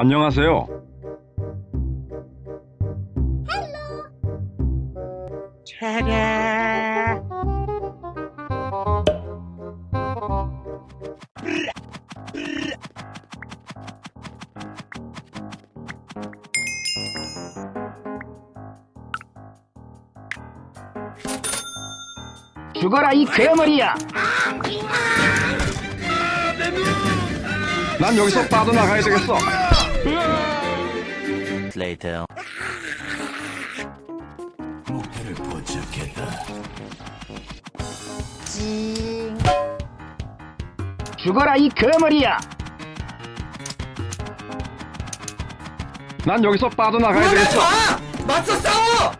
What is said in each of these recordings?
안녕하세요. 죽어라 이 괴물이야. 난 여기서 빠져나가야 되겠어. Later. 죽어라 이 괴물이야. 난 여기서 빠져나가야 되겠어. 맞서 싸워!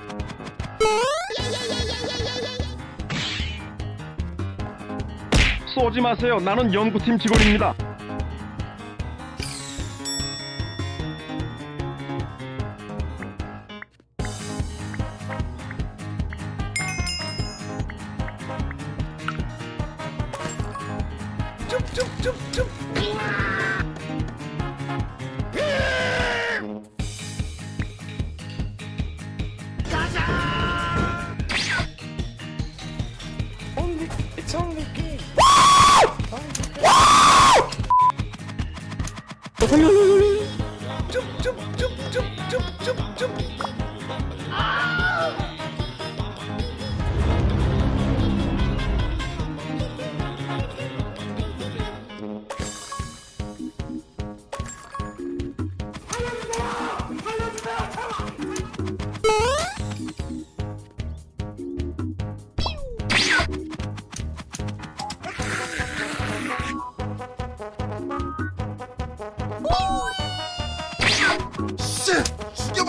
쏘지 마세요. 나는 연구팀 직원입니다. 쭉쭉쭉쭉 쭉쭉쭉쭉쭉쭉쭉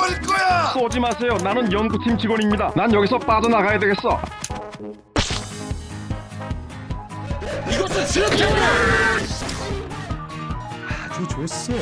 죽여버릴 거야! 쏘지 마세요. 나는 연구팀 직원입니다. 난 여기서 빠져나가야 되겠어. 아주 좋았어.